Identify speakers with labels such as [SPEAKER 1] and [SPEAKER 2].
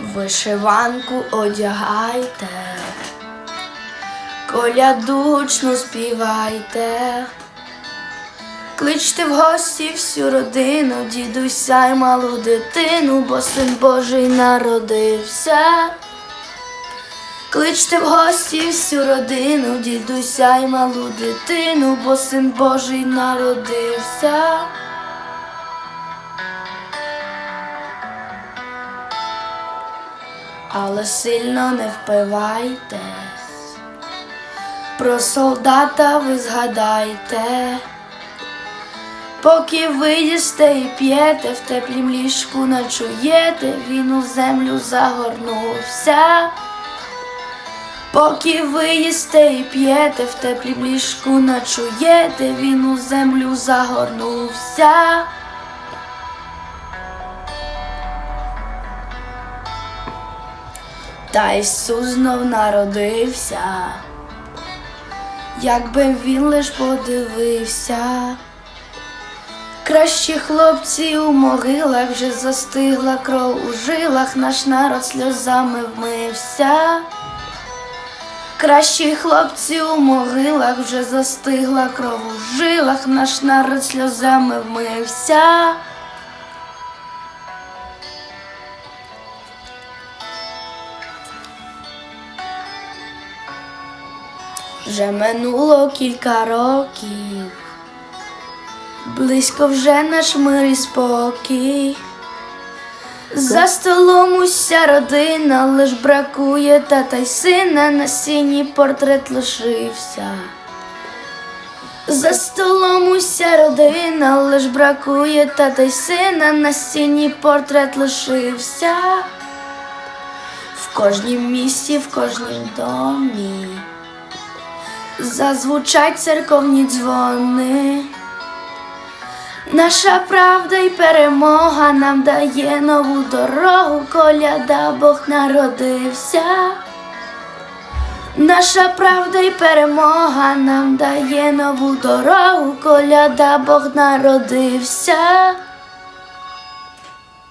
[SPEAKER 1] Вишиванку одягайте, колядучно співайте, кличте в гості всю родину, дідуся й малу дитину, бо син Божий народився. Кличте в гості всю родину, дідуся й малу дитину, бо син Божий народився. Але сильно не впивайтесь, про солдата ви згадайте, поки ви їсте і п'єте, в теплім ліжку ночуєте, він у землю загорнувся. Поки ви їсте і п'єте, в теплім ліжку ночуєте, він у землю загорнувся. Та Ісус знов народився, якби він лиш подивився. Кращі хлопці у могилах вже застигла кров у жилах, наш народ сльозами вмився. Кращі хлопці у могилах вже застигла кров у жилах, наш народ сльозами вмився. Вже минуло кілька років, близько вже наш мир і спокій. За столом уся родина, лиш бракує тата й сина, на сіні портрет лишився. За столом уся родина, лиш бракує тата й сина, на сіні портрет лишився. В кожнім місті, в кожнім домі зазвучать церковні дзвони. Наша правда і перемога нам дає нову дорогу, коляда Бог народився. Наша правда і перемога нам дає нову дорогу, коляда Бог народився.